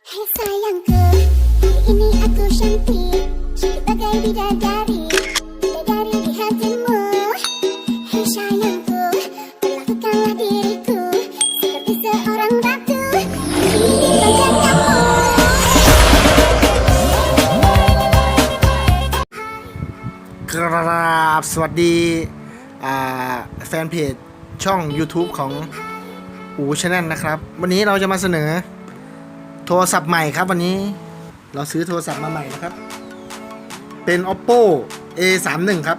Hai sayangku, hari ini aku cantik Cantik bagai bidadari Bidadari di hatimu Hai sayangku, perlakukanlah diriku Seperti seorang ratu Ini bagai kamu ครับสวัสดีอ่าแฟนเพจช่อง YouTube ของอูชแนลนะครับ วันนี้เราจะมาเสนอ โทรศัพท์ใหม่ครับ วันนี้เราซื้อโทรศัพท์มาใหม่นะครับ เป็น oppo a31 ครับ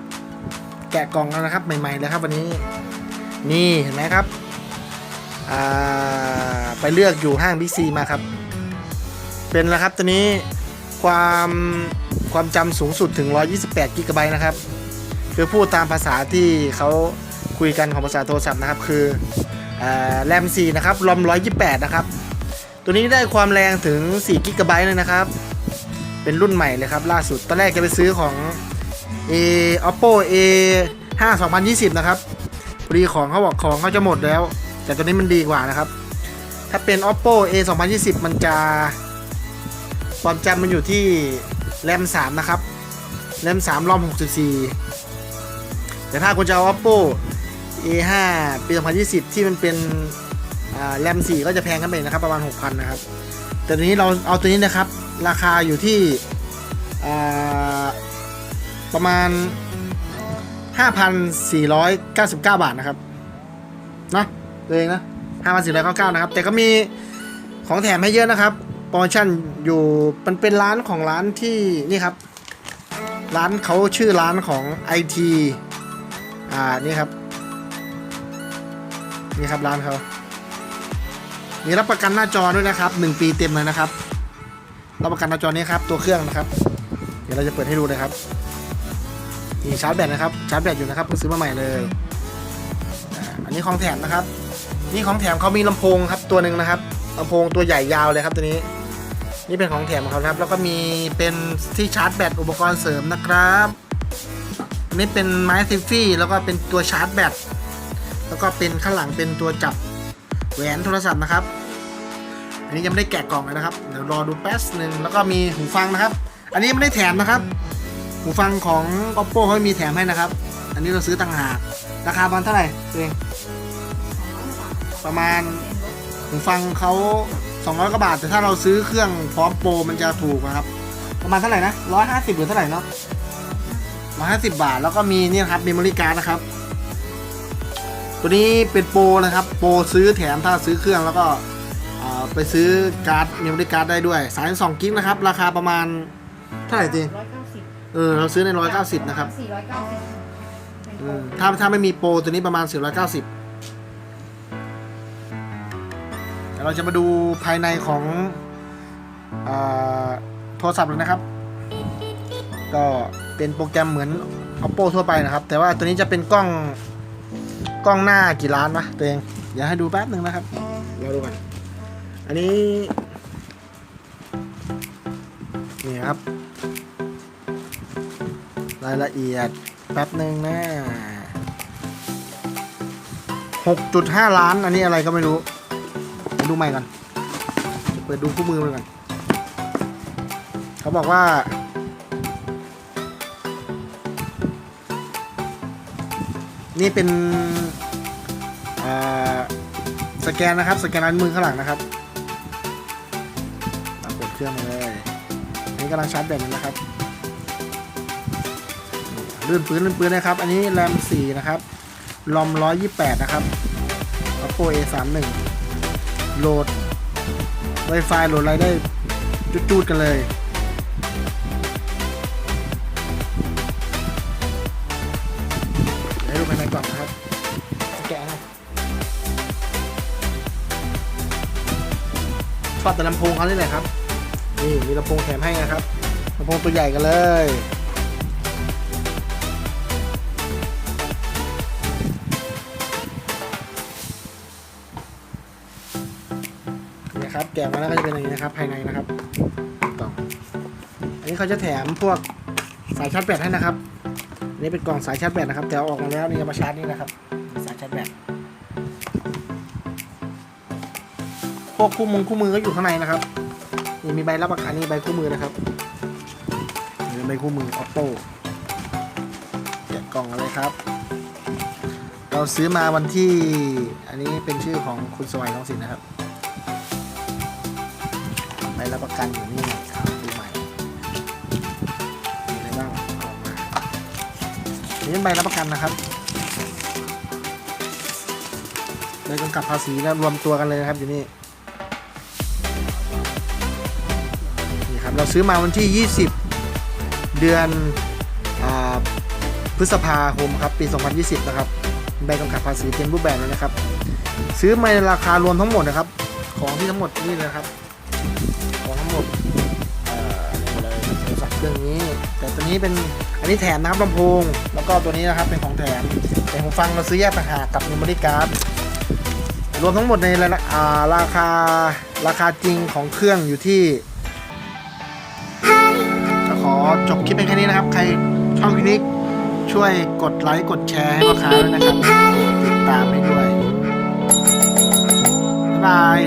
แกะกล่องแล้วนะครับ ใหม่ๆเลยครับวันนี้ นี่เห็นไหมครับ ไปเลือกอยู่ห้างบิ๊กซีมาครับ เป็นแล้วครับตัวนี้ความความจำสูงสุดถึง 128กิกะไบต์นะครับ คือพูดตามภาษาที่เขาคุยกันของภาษาโทรศัพท์นะครับ คือแรม4นะครับรอม128 นะครับ ตัวนี้ได้ความแรงถึง4กิกะไบต์เลยนะครับ เป็นรุ่นใหม่เลยครับล่าสุด ตอนแรกจะไปซื้อของ A oppo A 5 2020 นะครับพอดีของเขาบอกของเขาจะหมดแล้ว แต่ตัวนี้มันดีกว่านะครับ ถ้าเป็น oppo A 2020 มันจะความจำมันอยู่ที่แรม 3 นะครับ แรม 3 รอม 64 แต่ถ้าคุณจะเอา oppo A5 ปี 2020 ที่มันเป็น แรม4ก็จะแพงขึ้นไปอีกนะครับประมาณ 6,000 นะครับ แต่ตัวนี้เราเอาตัวนี้นะครับ ราคาอยู่ที่ประมาณ 5,499 บาทนะครับนะตัวเองนะ5,499 นะครับ แต่ก็มีของแถมให้เยอะนะครับโปรโมชั่นอยู่มันเป็นร้านของร้านที่นี่ครับ ร้านเขาชื่อร้านของ IT อ่านี่ครับ นี่ครับร้านเขา มีรับประกันหน้าจอด้วยนะครับ 1 ปีเต็มเลยนะครับ รับประกันหน้าจอนี้ครับ ตัวเครื่องนะครับ เดี๋ยวเราจะเปิดให้ดูเลยครับ นี่ชาร์จแบตนะครับ ชาร์จแบตอยู่นะครับเพิ่งซื้อมาใหม่เลย อันนี้ของแถมนะครับ นี่ของแถมเขามีลำโพงครับตัวหนึ่งนะครับลำโพงตัวใหญ่ยาวเลยครับตัวนี้ นี่เป็นของแถมของเขาครับ แล้วก็มีเป็นที่ชาร์จแบตอุปกรณ์เสริมนะครับอันนี่เป็นไม้ซิฟฟี่แล้วก็เป็นตัวชาร์จแบตแล้วก็เป็นข้างหลังเป็นตัวจับ แหวนโทรศัพท์นะครับ อันนี้ยังไม่ได้แกะกล่องเลยนะครับ เดี๋ยวรอดูแป๊บหนึ่งแล้วก็มีหูฟังนะครับ อันนี้ไม่ได้แถมนะครับ หูฟังของ oppo เขามีแถมให้นะครับ อันนี้เราซื้อต่างหาก ราคาประมาณเท่าไหร่ตัวเองประมาณหูฟังเขา200กว่าบาท แต่ถ้าเราซื้อเครื่องพร้อมโปรมันจะถูกนะครับ ประมาณเท่าไหร่นะ150หรือเท่าไหร่เนาะ150 บาท แล้วก็มีนี่ครับเมมโมรี่การ์ดนะครับ ตัวนี้เป็นโปรนะครับ โปรซื้อแถมถ้าซื้อเครื่องแล้วก็อ่าไปซื้อการ์ดเมมโมรี่การ์ดได้ด้วย32กิกนะครับ ราคาประมาณเท่าไหร่จริงร้อยเก้าสิบเออเราซื้อใน190นะครับสี่ร้อยเก้าสิบเป็นอืโปรมถ้าถ้าไม่มีโปรตัวนี้ประมาณ490เดี๋ยวเราจะมาดูภายในของอาโทรศัพท์เลยนะครับ ก็เป็นโปรแกรมเหมือน oppo ทั่วไปนะครับ แต่ว่าตัวนี้จะเป็นกล้อง กล้องหน้ากี่ล้านวะตัวเองเดี๋ยวให้ดูแป๊บหนึ่งนะครับเดี๋ยวดูกันอันนี้ นี่ครับ รายละเอียดแป๊บหนึ่งนะ6.5ล้าน อันนี้อะไรก็ไม่รู้ดูใหม่ก่อนเปิดดูคู่มือเลยก่อนเขาบอกว่า นี่เป็นสแกนนะครับ สแกนลายมือข้างหลังนะครับเปิดเครื่องมาเลยอันนี้กำลังชาร์จแบตอยู่นะครับลื่นปืนลื่นปืนนะครับ อันนี้แรม 4 นะครับรอม 128 นะครับ oppo a 3 1โหลด Wi-Fi โหลดอะไรได้จุดๆกันเลย ชอบแต่ลำโพงเขานี่แหละครับ นี่มีลำโพงแถมให้นะครับลำโพงตัวใหญ่กันเลยนี่ครับแกะมาแล้วก็จะเป็นอย่างนี้นะครับภายในนะครับกล่องอันนี้เขาจะแถมพวกสายชาร์จแบตให้นะครับอันนี้เป็นกล่องสายชาร์จแบตนะครับแต่เอาออกมาแล้วนี่มาชาร์จนี่นะครับ สายชาร์จแบต วกคู่มือคู่มือก็อยู่ข้างในนะครับนี่มีใบรับประกันนี่ใบคู่มือนะครับนี่ใบคู่มือ oppo แกะกล่องอะไรครับ เราซื้อมาวันที่ อันนี้เป็นชื่อของคุณสวัยทองสินนะครับ ใบรับประกันอยู่นี่ครับดูใหม่มีอะไรบ้างออกมานี่เป็นใบรับประกันนะครับใบกำกับภาษีแล้วรวมตัวกันเลยนะครับอยู่นี่ นี่ครับเราซื้อมาวันที่ 20 เดือนอพฤษภาคมครับปี 2020 นะครับใบกำกับภาษีเต็มรูปแบบเลยนะครับ ซื้อมาในราคารวมทั้งหมดนะครับ ของที่ทั้งหมดนี่เลยนะครับ ของทั้งหมดเครื่องนี้ แต่ตัวนี้เป็นอันนี้แถมนะครับลำโพง แล้วก็ตัวนี้นะครับเป็นของแถมแต่หูฟังเราซื้อแยกต่างหากกับเมมโมรี่การ์ดรวมทั้งหมดในราอ่าราคาราคาจริงของเครื่องอยู่ที่ จบคลิปเป็นแค่นี้นะครับ ใครชอบคลิปนี้ช่วยกดไลค์กดแชร์ให้พ่อค้าด้วยนะครับติดตามให้ด้วยบ๊ายบาย